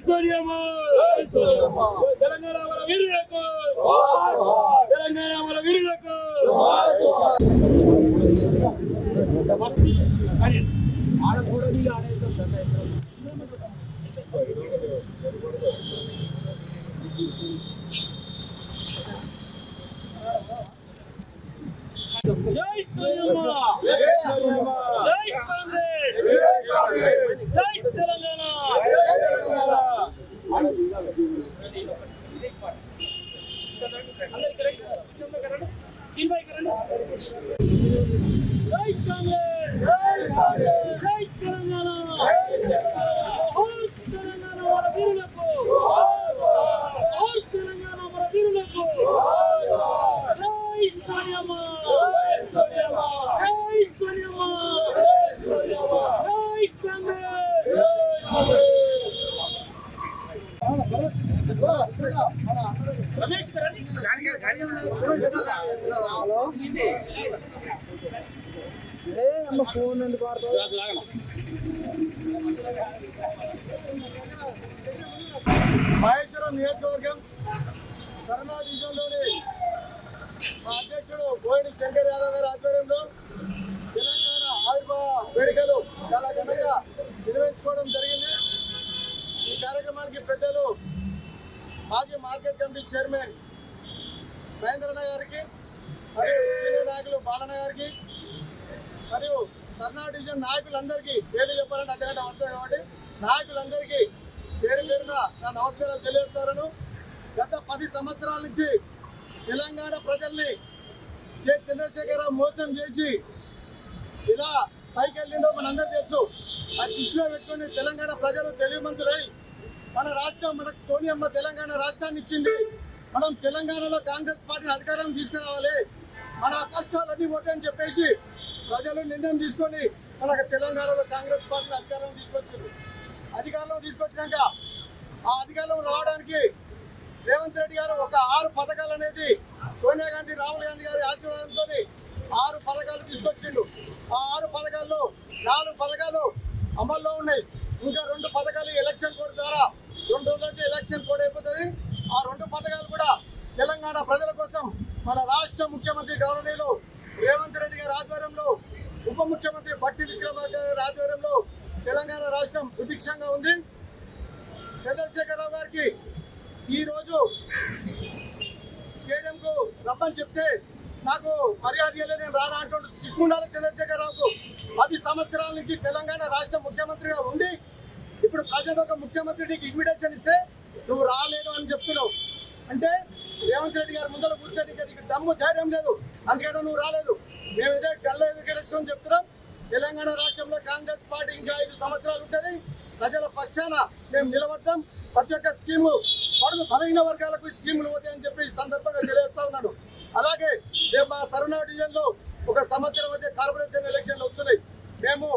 సూర్యమ్మ తెలంగాణ మన వీరులకు! తెలంగాణ మన వీరులకు! జై సూర్యమ్మ జై కాంగ్రెస్ జై తెలంగాణ జై కాంగ్రెస్ జై తెలంగాణ జోహార్ తెలంగాణ మన వీరులకు జోహార్ తెలంగాణ మన వీరులకు జై సోనియమ్మ జై సోనియమ్మ జై కాంగ్రెస్ రమేష్ గారండి అమ్మ ఫోన్ ఎందుకు మహేశ్వరం నియోజకవర్గం సరళ డివిజన్లోని మా అధ్యక్షుడు శంకర్ యాదవ్ గారి ఆధ్వర్యంలో తెలంగాణ ఆవిర్భావ వేడుకలు చాలా ఘనంగా నిర్వహించుకోవడం జరిగింది. ఈ కార్యక్రమానికి పెద్దలు మాజీ మార్కెట్ కమిటీ చైర్మన్ మహేంద్రన్న గారికి మరియు సీనియర్ నాయకులు బాలన్న గారికి మరియు సర్నా డివిజన్ నాయకులందరికీ పేర్లు చెప్పాలంటే అంతకంటే వస్తుంది కాబట్టి నాయకులందరికీ పేరు పేరున నా నమస్కారాలు తెలియజేస్తారను గత పది సంవత్సరాల నుంచి తెలంగాణ ప్రజల్ని కె చంద్రశేఖరరావు మోసం చేసి ఇలా పైకి వెళ్ళిండో మనందరూ తెలుసు. ఆ దృష్టిలో పెట్టుకొని తెలంగాణ ప్రజలు తెలివిమంతులై మన రాష్ట్రం మనకు సోనియమ్మ తెలంగాణ రాష్ట్రాన్ని ఇచ్చింది. మనం తెలంగాణలో కాంగ్రెస్ పార్టీని అధికారం తీసుకురావాలి. మన కష్టాలన్నీ పోతాయని చెప్పేసి ప్రజలు నిర్ణయం తీసుకొని మనకు తెలంగాణలో కాంగ్రెస్ పార్టీని అధికారం తీసుకొచ్చింది. అధికారంలో తీసుకొచ్చినాక ఆ అధికారంలో రావడానికి రేవంత్ రెడ్డి గారు ఒక ఆరు పథకాలు అనేది సోనియా గాంధీ రాహుల్ గాంధీ గారి ఆశీర్వాదంతో ఆరు పథకాలు తీసుకొచ్చిండు. ఆ ఆరు పథకాల్లో నాలుగు పథకాలు అమల్లో ఉన్నాయి. ఇంకా రెండు పథకాలు ఎలక్షన్ కోడ్ ద్వారా రెండు రోజులైతే ఎలక్షన్ కోడ్ అయిపోతుంది. ఆ రెండు పథకాలు కూడా తెలంగాణ ప్రజల కోసం మన రాష్ట్ర ముఖ్యమంత్రి గౌరవనీయులు రేవంత్ రెడ్డి గారి ఆధ్వర్యంలో ఉప ముఖ్యమంత్రి బట్టి విక్రమార్క గారి ఆధ్వర్యంలో తెలంగాణ రాష్ట్రం సుభిక్షంగా ఉంది. చంద్రశేఖరరావు గారికి ఈరోజు స్టేడియంకు రమ్మని చెప్తే నాకు మర్యాద నేను రానా అంటుండు. చంద్రశేఖర్ రావుకు పది సంవత్సరాల నుంచి తెలంగాణ రాష్ట్ర ముఖ్యమంత్రిగా ఉండి ఇప్పుడు ప్రజలు ఒక ముఖ్యమంత్రి నీకు ఇన్విటేషన్ ఇస్తే నువ్వు రాలేదు అని చెప్తున్నావు. అంటే రేవంత్ రెడ్డి గారి ముందర కూర్చొని నీకు దమ్ము ధైర్యం లేదు. అందుకని నువ్వు రాలేదు. మేము ఇదే గల్ల ఎదుర్కొని చెప్తున్నాం. తెలంగాణ రాష్ట్రంలో కాంగ్రెస్ పార్టీ ఇంకా ఐదు సంవత్సరాలు ఉంటుంది. ప్రజల పక్షాన మేము నిలబడతాం. ప్రతి ఒక్క స్కీము పడుగు బలహీన వర్గాలకు ఈ స్కీములు పోతాయని చెప్పి ఈ సందర్భంగా తెలియజేస్తా ఉన్నాను. అలాగే రేపు మా సరుణా డివిజన్లో ఒక సంవత్సరం మధ్య కార్పొరేషన్ ఎలక్షన్లు వస్తున్నాయి. మేము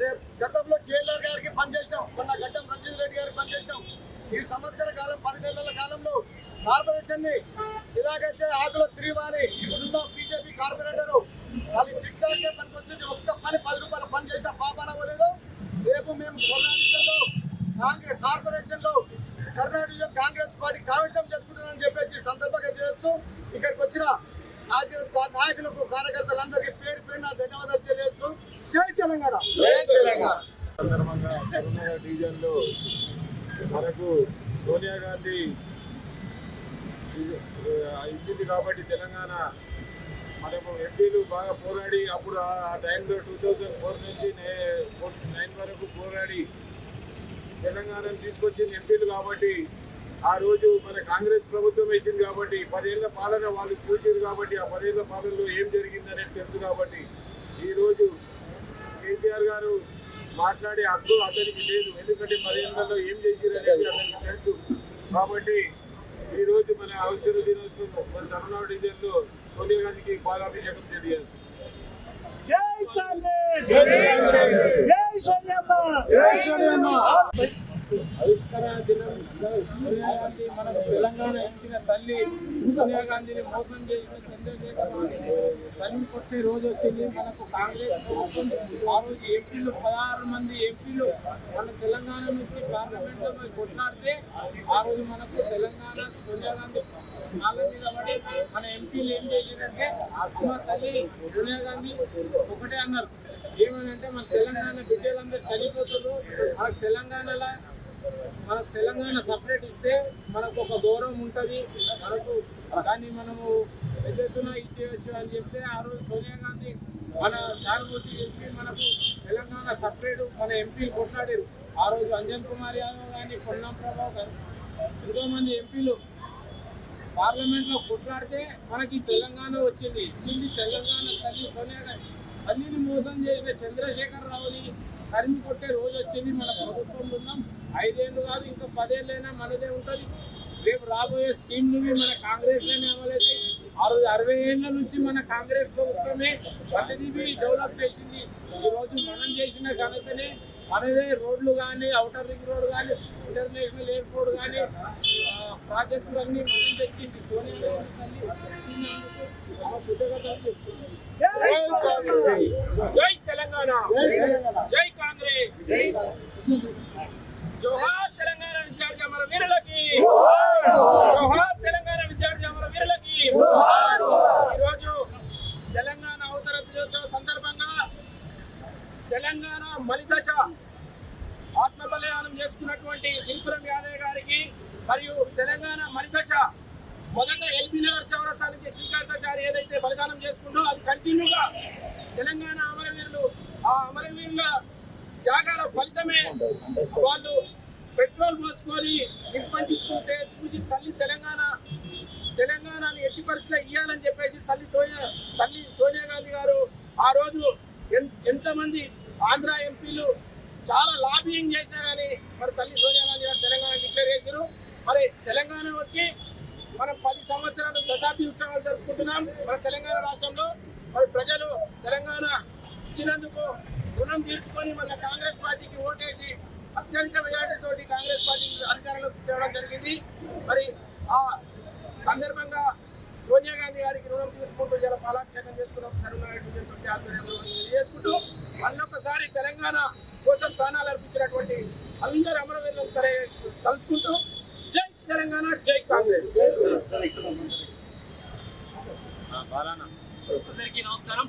రేపు గతంలో కేఎల్ఆర్ గారికి పనిచేసాం మొన్న గడ్డం రంజిత్ రెడ్డి గారికి పనిచేసాం ఈ సంవత్సర కాలం పది నెలల కాలంలో కార్పొరేషన్ని ఇలాగైతే ఆకుల శ్రీవాణి ఇప్పుడున్న బీజేపీ కార్పొరేటర్ వాళ్ళు టిక్ టాక్ పనికి వచ్చింది ఒక్క పని పది రూపాయల పని చేసిన పాపన అవ్వలేదు రేపు మేము కాంగ్రెస్ కార్పొరేషన్లో కర్ణాటక కాంగ్రెస్ పార్టీ కావేశం చేసుకుంటుందని చెప్పేసి సందర్భంగా తెలుస్తూ ఇక్కడికి వచ్చిన కాంగ్రెస్ నాయకులకు కార్యకర్తలందరికీ పేరు పైన ధన్యవాదాలు తెలియజేస్తూ జై తెలంగాణ. సందర్భంగా కరీంనగర్ డివిజన్లో మనకు సోనియా గాంధీ ఇచ్చింది కాబట్టి తెలంగాణ మనము ఎంపీలు బాగా పోరాడి అప్పుడు ఆ ఆ టైంలో టూ థౌజండ్ ఫోర్ నుంచి నైన్ వరకు పోరాడి తెలంగాణను తీసుకొచ్చింది ఎంపీలు కాబట్టి ఆ రోజు మన కాంగ్రెస్ ప్రభుత్వం ఇచ్చింది కాబట్టి పదేళ్ళ పాలన వాళ్ళు చూసింది కాబట్టి ఆ పదేళ్ళ పాలనలో ఏం జరిగిందనేది తెలుసు కాబట్టి ఈరోజు మాట్లాడే హక్కు అతనికి లేదు. ఎందుకంటే పదేళ్ళలో ఏం చేసిరు అనేది అతనికి తెలుసు. కాబట్టి ఈరోజు మన అవసర దినోత్సవం మన తమిళనాడు డివిజన్లో సోనియా గాంధీకి పాలాభిషేకం తెలియాల్సింది జై కాంగ్రెస్! జై సోనియమ్మ జై సోనియమ్మ ఆవిష్కరణ దినం సోనియాగాంధీ మనకు తెలంగాణ ఇచ్చిన తల్లి సోనియా గాంధీని మోసం చేసిన చంద్రశేఖర్ తల్లి కొట్టే రోజు వచ్చింది. మనకు కాంగ్రెస్ ప్రభుత్వం ఆ రోజు ఎంపీలు పదహారు మంది ఎంపీలు మన తెలంగాణ నుంచి పార్లమెంట్లో కొట్లాడితే ఆ రోజు మనకు తెలంగాణ సోనియా గాంధీ మీద పడి మన ఎంపీలు ఏం చేసిందంటే అమ్మ తల్లి సోనియా గాంధీ ఒకటే అన్నారు. ఏమనంటే మన తెలంగాణ బిడ్డలందరూ చనిపోతున్నారు. మనకు తెలంగాణలో మనకు తెలంగాణ సపరేట్ ఇస్తే మనకు ఒక గౌరవం ఉంటుంది. మనకు దాన్ని మనము ఎదుగుతున్నా ఇచ్చేయచ్చు అని చెప్తే ఆ రోజు సోనియా గాంధీ మన సానుభూతి చెప్పి మనకు తెలంగాణ సపరేట్ మన ఎంపీలు కొట్లాడారు. ఆ రోజు అంజన్ కుమార్ యాదవ్ కానీ పొన్నం ప్రభావ్ గారు. ఎంతో మంది ఎంపీలు పార్లమెంట్లో కొట్లాడితే మనకి తెలంగాణ వచ్చింది. ఇచ్చింది తెలంగాణ తల్లి సోనియా గాంధీ. తల్లిని మోసం చేసిన చంద్రశేఖర్ రావుని తరిమి కొట్టే రోజు వచ్చింది మన ప్రభుత్వం ఉన్నాం. ఐదేళ్ళు కాదు ఇంకా పదేళ్ళైనా మనదే ఉంటుంది. రేపు రాబోయే స్కీమ్లు మన కాంగ్రెస్లోనే అమలైతే అరవై ఏళ్ళ నుంచి మన కాంగ్రెస్ ప్రభుత్వమే ప్రతిదీ డెవలప్ చేసింది. ఈరోజు మనం చేసిన ఘనతనే మనదే రోడ్లు కానీ అవుటర్ రింగ్ రోడ్ కానీ ఇంటర్నేషనల్ ఎయిర్పోర్ట్ కానీ ప్రాజెక్టులు అన్ని మనం తెచ్చింది సోనియా గాంధీ తల్లి. జై తెలంగాణ. జై కాంగ్రెస్. జోహార్ తెలంగాణ విద్యార్థి అమర వీరులకి జోహార్ తెలంగాణ విద్యార్థి అమర వీరులకి ఈరోజు తెలంగాణ అవతర దినోత్సవ సందర్భంగా తెలంగాణ మలిదశ ఆత్మ బలిదానం చేసుకున్నటువంటి శిల్పురం యాదవ్ గారికి మరియు తెలంగాణ మరిదశ మొదట ఎల్బీ నగర్ చౌరస్తా నుంచి శ్రీకాంతాచారి ఏదైతే బలిదానం చేసుకుంటో అది కంటిన్యూగా తెలంగాణ అమరవీరులు ఆ అమరవీరుల త్యాగాల ఫలితమే వాళ్ళు పెట్రోల్ పోసుకొని నిప్పంటించుకుంటే చూసి తల్లి తెలంగాణ తెలంగాణని ఎట్టి పరిస్థితిలో ఇవ్వాలని చెప్పేసి తల్లి తల్లి సోనియా గాంధీ గారు ఆ రోజు ఎంతమంది ఆంధ్ర ఎంపీలు చాలా లాబింగ్ చేసినా కానీ మరి తల్లి సోనియా గాంధీ గారు తెలంగాణ డిక్లేర్ చేశారు మరి తెలంగాణ వచ్చి మనం పది సంవత్సరాలు దశాబ్ది ఉత్సవాలు జరుపుకుంటున్నాం మన తెలంగాణ రాష్ట్రంలో. మరి ప్రజలు తెలంగాణ ఇచ్చినందుకు రుణం తీర్చుకొని మన కాంగ్రెస్ పార్టీకి ఓటేసి అత్యధిక మెజార్టీతోటి కాంగ్రెస్ పార్టీ అధికారంలోకి తేవడం జరిగింది. మరి ఆ సందర్భంగా సోనియా గాంధీ గారికి రుణం తీర్చుకుంటూ ఇలా పాలాభిషేకం చేసుకున్న సర్వనాయుడు ఆధ్వర్యంలో చేసుకుంటూ మళ్ళొకసారి తెలంగాణ కోసం ప్రాణాలు అర్పించినటువంటి అందరు అమరవీరులను తల- తలుచుకుంటూ జై తెలంగాణ జై కాంగ్రెస్. అందరికీ నమస్కారం.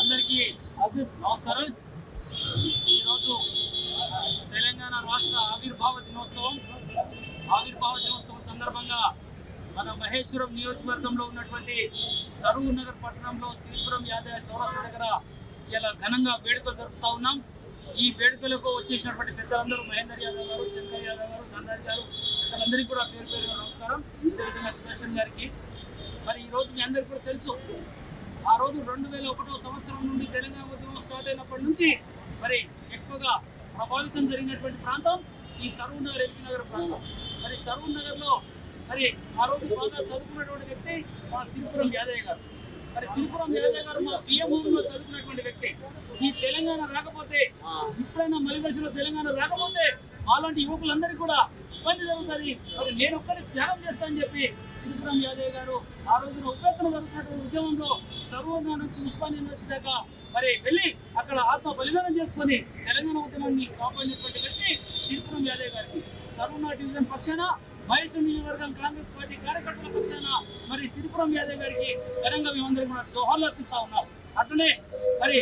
అందరికీ నమస్కారం. ఈరోజు తెలంగాణ రాష్ట్ర ఆవిర్భావ దినోత్సవం. ఆవిర్భావ దినోత్సవం సందర్భంగా మన మహేశ్వరం నియోజకవర్గంలో ఉన్నటువంటి సరువు నగర్ పట్టణంలో శ్రీపురం యాదవ్ చౌరస్తా దగ్గర ఇలా ఘనంగా వేడుకలు జరుపుతా ఉన్నాం. ఈ వేడుకలకు వచ్చేసినటువంటి పెద్దలందరూ మహేందర్ యాదవ్ గారు శంకర్ యాదవ్ గారు ధనరాజ్ గారు పెద్దలందరికీ కూడా పేరు పేరు నమస్కారం. అదేవిధంగా సుదర్శన్ గారికి. మరి ఈ రోజు మీ అందరికీ కూడా తెలుసు ఆ రోజు రెండు వేల ఒకటో సంవత్సరం నుండి తెలంగాణ ఉద్యమం స్టార్ట్ అయినప్పటి నుంచి మరి ఎక్కువగా ప్రభావితం జరిగినటువంటి ప్రాంతం ఈ సరూర్ నగర్ ఎల్బీ నగర్ ప్రాంతం. మరి సరూర్ నగర్లో మరి ఆ రోజు బాగా చదువుకున్నటువంటి వ్యక్తి మా సింపురం యాదయ్య గారు. మరి సిరిపురం యాదయ్య గారు మా లో చదువుకున్నటువంటి వ్యక్తి. ఈ తెలంగాణ రాకపోతే ఇప్పుడైనా మలి దశలో తెలంగాణ రాకపోతే అలాంటి యువకులందరికీ కూడా ఇబ్బంది జరుగుతుంది. మరి నేను ఒక్కరి త్యాగం చేస్తానని చెప్పి సిరిపురం యాదయ్య గారు ఆ రోజున ఉపెత్తన జరుగుతున్నటువంటి ఉద్యమంలో సర్వంగా నుంచి ఉస్మాన్ యూనివర్సిటీ దాకా మరి వెళ్ళి అక్కడ ఆత్మ బలిదానం చేసుకొని తెలంగాణ ఉద్యమాన్ని కాపాడినటువంటి వ్యక్తి సిరిపురం యాదయ్య గారికి. సర్వనా డివిజన్ పక్షాన మహేశ్వర నియోజకవర్గం కాంగ్రెస్ పార్టీ కార్యకర్తల పక్షాన మరి సిరిపురం యాదవ్ గారికి ఘనంగా మేమందరం కూడా జోహార్లు అర్పిస్తా ఉన్నాం. అట్లనే మరి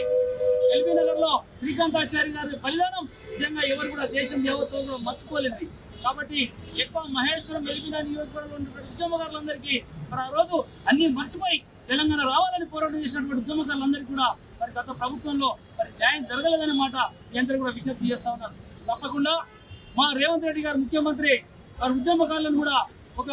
ఎల్బీ నగర్లో శ్రీకాంతాచారి గారి బలిదానం నిజంగా ఎవరు కూడా దేశం యావత్తు కూడా మర్చిపోలేదు కాబట్టి ఎక్కువ మహేశ్వరం ఎల్బీ నగర్ నియోజకవర్గంలో ఉన్నటువంటి ఉద్యమకారులందరికీ మరి ఆ రోజు అన్ని మర్చిపోయి తెలంగాణ రావాలని పోరాటం చేసినటువంటి ఉద్యమకారులందరికీ కూడా మరి గత ప్రభుత్వంలో మరి న్యాయం జరగలేదనే మాట మీ కూడా విజ్ఞప్తి చేస్తా ఉన్నారు. తప్పకుండా మా రేవంత్ రెడ్డి గారు ముఖ్యమంత్రి వారి ఉద్యమకాలను కూడా ఒక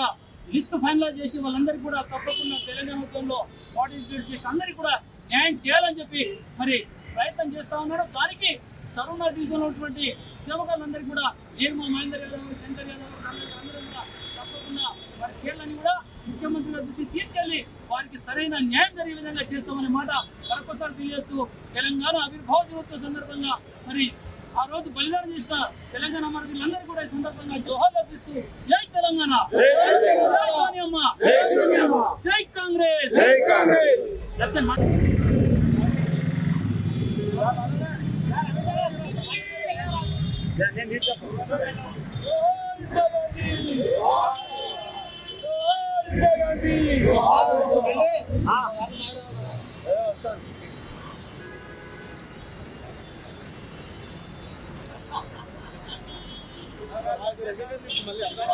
లిస్ట్ ఫైనలైజ్ చేసి వాళ్ళందరికీ కూడా తప్పకుండా తెలంగాణ ఉద్యమంలో పార్టిసిపేట్ చేసి అందరికీ కూడా న్యాయం చేయాలని చెప్పి మరి ప్రయత్నం చేస్తా ఉన్నాడు దానికి సరోనా డివిజన్లో ఉన్నటువంటి ఉద్యమకారులందరికీ కూడా నేను మా మహేందర్ యాదవ్ శంకర్ యాదవ్ అందరూ కూడా తప్పకుండా వారి కేళ్ళని కూడా ముఖ్యమంత్రి దృష్టి తీసుకెళ్ళి వారికి సరైన న్యాయం జరిగే విధంగా చేస్తామనే మాట మరొకసారి తెలియజేస్తూ తెలంగాణ ఆవిర్భావ దినోత్సవ సందర్భంగా మరి ఆ రోజు బలిదానం చేసిన తెలంగాణ అమరవీరులందరూ కూడా ఈ సందర్భంగా జోహార్ అర్పిస్తూ జై తెలంగాణ. జై సోనియమ్మ. జై కాంగ్రెస్. That's it, man. మళ్ళీ అందరూ